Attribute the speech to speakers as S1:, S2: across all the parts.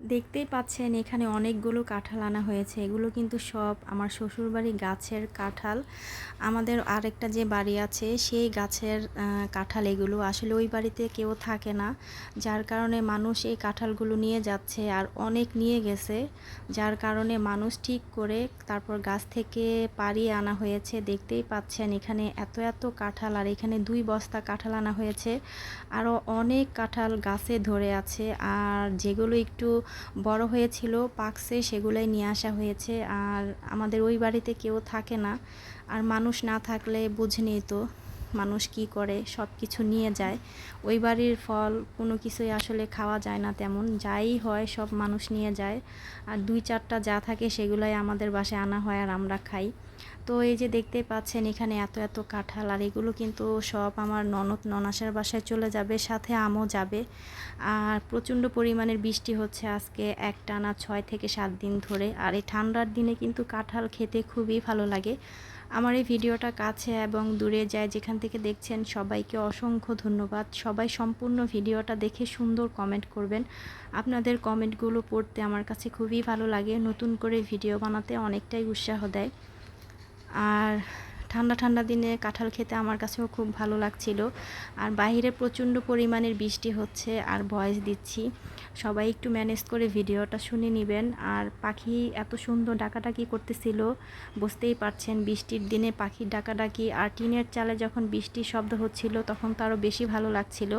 S1: দেখতেই পাচ্ছেন এখানে অনেকগুলো কাঁঠাল আনা হয়েছে। এগুলো কিন্তু সব আমার শ্বশুরবাড়ি গাছের কাঁঠাল। আমাদের আরেকটা যে বাড়ি আছে, সেই গাছের কাঁঠাল এগুলো। আসলে ওই বাড়িতে কেউ থাকে না, যার কারণে মানুষ এই কাঁঠালগুলো নিয়ে যাচ্ছে আর অনেক নিয়ে গেছে, যার কারণে মানুষ ঠিক করে তারপর গাছ থেকে পাড়িয়ে আনা হয়েছে। দেখতেই পাচ্ছেন এখানে এত এত কাঁঠাল আর এখানে দুই বস্তা কাঁঠাল আনা হয়েছে। আরও অনেক কাঁঠাল গাছে ধরে আছে আর যেগুলো একটু বড় হয়েছিল পাকসে সেগুলোই নিয়ে আসা হয়েছে। আর আমাদের ওই বাড়িতে কেউ থাকে না। আর মানুষ না থাকলে বুঝনি তো। মানুষ কি করে সব কিছু নিয়ে যায়। ওই বাড়ির ফল, কোনো কিছুই আসলে খাওয়া যায় না তেমন। যাই হয়, সব মানুষ নিয়ে যায়। আর দুই চারটা যা থাকে সেগুলাই আমাদের বাসায় আনা হয় আর আমরা খাই। তো এই যে দেখতে পাচ্ছেন এখানে এত এত কাঁঠাল, আর এগুলো কিন্তু সব আমার ননদ ননাসের বাসায় চলে যাবে, সাথে আমও যাবে। আর প্রচণ্ড পরিমাণের বৃষ্টি হচ্ছে আজকে এক টানা ছয় থেকে সাত দিন ধরে। আর এই ঠান্ডার দিনে কিন্তু কাঁঠাল খেতে খুবই ভালো লাগে। আমার এই ভিডিওটা কাছে এবং দূরে যায়, যেখান থেকে দেখছেন, সবাইকে অসংখ্য ধন্যবাদ। সবাই সম্পূর্ণ ভিডিওটা দেখে সুন্দর কমেন্ট করবেন। আপনাদের কমেন্টগুলো পড়তে আমার কাছে খুবই ভালো লাগে। নতুন করে ভিডিও বানাতে অনেকটাই উৎসাহ দেয়। আর ঠান্ডা ঠান্ডা দিনে কাঁঠাল খেতে আমার কাছেও খুব ভালো লাগছিল। আর বাইরে প্রচণ্ড পরিমাণের বৃষ্টি হচ্ছে আর ভয়েস দিচ্ছি। সবাই একটু ম্যানেজ করে ভিডিওটা শুনে নেবেন। আর পাখি এত সুন্দর ডাকাডাকি করতেছিল, বুঝতেই পারছেন বৃষ্টির দিনে পাখির ডাকাডাকি। আর টিনের চালে যখন বৃষ্টির শব্দ হচ্ছিল, তখন তো আরও বেশি ভালো লাগছিল।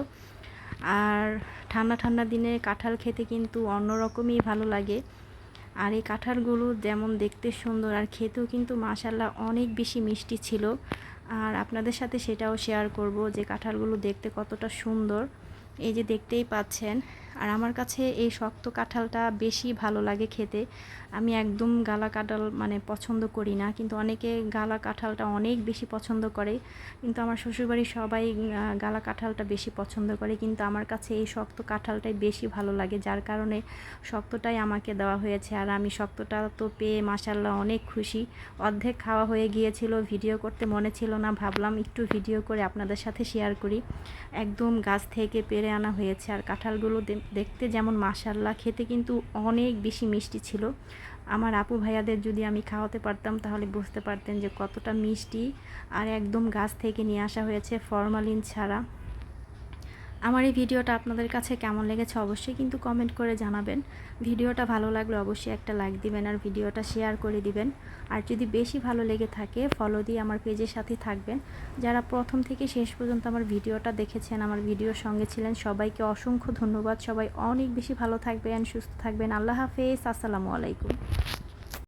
S1: আর ঠান্ডা ঠান্ডা দিনে কাঁঠাল খেতে কিন্তু অন্যরকমই ভালো লাগে। আর এই কাঁঠালগুলো যেমন দেখতে সুন্দর আর খেতেও কিন্তু মাশাল্লাহ অনেক বেশি মিষ্টি ছিল। আর আপনাদের সাথে সেটাও শেয়ার করব যে কাঁঠালগুলো দেখতে কতটা সুন্দর। এই যে দেখতেই পাচ্ছেন আর আমার কাছে এই শক্ত কাঁঠালটা বেশি ভালো লাগে খেতে। আমি একদম গালা কাঁঠাল মানে পছন্দ করি না, কিন্তু অনেকে গালা কাঁঠালটা অনেক বেশি পছন্দ করে। কিন্তু আমার শ্বশুরবাড়ির সবাই গালা কাঁঠালটা বেশি পছন্দ করে, কিন্তু আমার কাছে এই শক্ত কাঁঠালটাই বেশি ভালো লাগে, যার কারণে শক্তটাই আমাকে দেওয়া হয়েছে। আর আমি শক্তটা তো পেয়ে মাসাল্লাহ অনেক খুশি। অর্ধেক খাওয়া হয়ে গিয়েছিল, ভিডিও করতে মনে ছিল না, ভাবলাম একটু ভিডিও করে আপনাদের সাথে শেয়ার করি। একদম গাছ থেকে পেরে আনা হয়েছে, আর কাঁঠালগুলো দেখতে যেমন মাসাল্লাহ খেতে কিন্তু অনেক বেশি মিষ্টি ছিল। আমার আপু ভাইয়াদের যদি আমি খাওয়াতে পারতাম, তাহলে বুঝতে পারতেন যে কতটা মিষ্টি। আর একদম গাছ থেকে নিয়ে আসা হয়েছে ফরমালিন ছাড়া। আমার এই ভিডিওটা আপনাদের কাছে কেমন লেগেছে অবশ্যই কিন্তু কমেন্ট করে জানাবেন। ভিডিওটা ভালো লাগলে অবশ্যই একটা লাইক দিবেন আর ভিডিওটা শেয়ার করে দিবেন। আর যদি বেশি ভালো লেগে থাকে ফলো দিয়ে আমার পেজের সাথে থাকবেন। যারা প্রথম থেকে শেষ পর্যন্ত আমার ভিডিওটা দেখেছেন, আমার ভিডিওর সঙ্গে ছিলেন, সবাইকে অসংখ্য ধন্যবাদ। সবাই অনেক বেশি ভালো থাকবেন, সুস্থ থাকবেন। আল্লাহ হাফেজ, আসসালামু আলাইকুম।